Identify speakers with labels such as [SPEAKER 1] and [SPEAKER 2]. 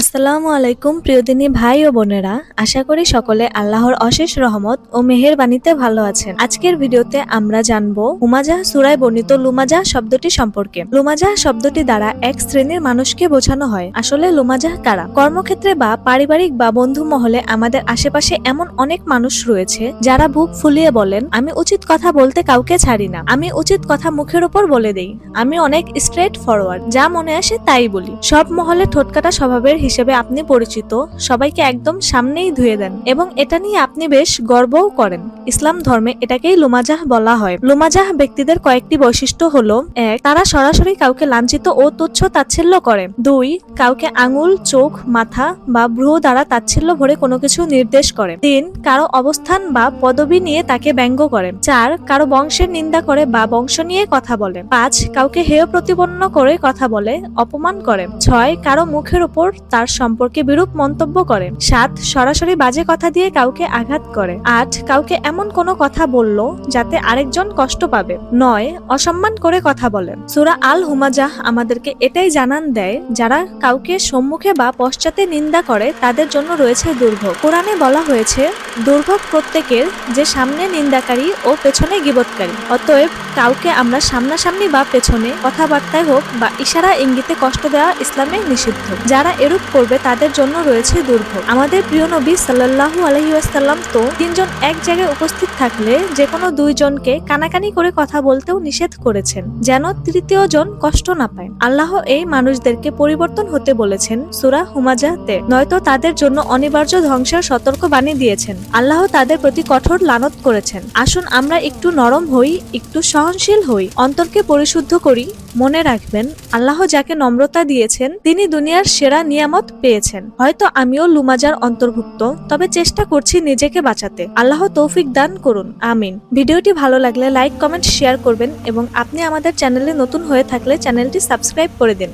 [SPEAKER 1] আসসালামু আলাইকুম প্রিয়দিনী ভাই ও বোনেরা। আশা করি সকলে আল্লাহর অশেষ রহমত ও মেহের বাণীতে ভালো আছেন। আজকের ভিডিওতে আমরা জানব হুমাজাহ সুরায় বর্ণিত লুমাজাহ শব্দটি সম্পর্কে। লুমাজাহ শব্দটি দ্বারা এক শ্রেণির মানুষকে বোঝানো হয়, আসলে লুমাজাহ কারা? কর্মক্ষেত্রে বা পারিবারিক বা বন্ধু মহলে আমাদের আশেপাশে এমন অনেক মানুষ রয়েছে, যারা বুক ফুলিয়ে বলেন, আমি উচিত কথা বলতে কাউকে ছাড়ি না। আমি উচিত কথা মুখের উপর বলে দেই। আমি অনেক স্ট্রেট ফরওয়ার্ড। যা মনে আসে তাই বলি। সব মহলে ঠোটকাটা স্বভাবের হিসেবে আপনি পরিচিত, সবাইকে একদম সামনেই ধুয়ে দেন এবং এটা নিয়ে আপনি বেশ গর্বও করেন। ইসলাম ধর্মে এটাকেই লুমাজাহ বলা হয়। লুমাজাহ ব্যক্তিদের কয়েকটি বৈশিষ্ট্য হলো, এক, তারা সরাসরি কাউকে লাঞ্ছিত ও তুচ্ছ তাচ্ছিল্য করে। দুই, কাউকে আঙুল, চোখ, মাথা বা ভ্রু দ্বারা তাচ্ছিল্য ভরে কোনো কিছু নির্দেশ করে। তিন, কারও অবস্থান বা পদবি নিয়ে তাকে ব্যঙ্গ করে। চার, কারও বংশের নিন্দা করে বা বংশ নিয়ে কথা বলে। পাঁচ, কাউকে হেয় প্রতিপন্ন করে কথা বলে, অপমান করে। ছয়, কারও মুখের উপর তার সম্পর্কে বিরূপ মন্তব্য করে। সাত, সরাসরি বাজে কথা দিয়ে কাউকে আঘাত করে। আট, কাউকে এমন কোনো কথা বলল যাতে আরেকজন কষ্ট পাবে। নয়, অসম্মান করে কথা বলে। সুরা আল হুমাজাহ আমাদেরকে এটাই জানান দেয়, যারা কাউকে সম্মুখে বা পশ্চাতে নিন্দা করে, তাদের জন্য রয়েছে দুর্ভোগ। কোরআনে বলা হয়েছে, দুর্ভোগ প্রত্যেকের যে সামনে নিন্দাকারী ও পেছনে গিবৎকারী। অতএব, কাউকে আমরা সামনাসামনি বা পেছনে কথাবার্তায় হোক বা ইশারা ইঙ্গিতে কষ্ট দেওয়া ইসলামে নিষিদ্ধ। যারা এরূপ করবে তাদের জন্য রয়েছে দুর্ভোগ। আমাদের প্রিয় নবী সাল্লাল্লাহু আলহিউসাল্লাম তো তিনজন এক জায়গায় উপস্থিত থাকলে যে কোনো দুইজনকে কানাকানি করে কথা বলতেও নিষেধ করেছেন, যেন তৃতীয় জন কষ্ট না পায়। আল্লাহ এই মানুষদেরকে পরিবর্তন হতে বলেছেন সুরা হুমাজাতে। নয়তো তাদের জন্য অনিবার্য ধ্বংসের সতর্ক বাণী দিয়েছেন। আল্লাহ তাদের প্রতি কঠোর লানত করেছেন। আসুন আমরা একটু নরম হই, একটু সহনশীল হই, অন্তরকে পরিশুদ্ধ করি। মনে রাখবেন, আল্লাহ যাকে নম্রতা দিয়েছেন, তিনি দুনিয়ার সেরা নিয়ামত পেয়েছেন। হয়তো আমিও লুমাজার অন্তর্ভুক্ত, তবে চেষ্টা করছি নিজেকে বাঁচাতে। আল্লাহ তৌফিক দান করুন। আমিন। ভিডিওটি ভালো লাগলে লাইক, কমেন্ট, শেয়ার করবেন এবং আপনি আমাদের চ্যানেলে নতুন হয়ে থাকলে চ্যানেলটি সাবস্ক্রাইব করে দিন।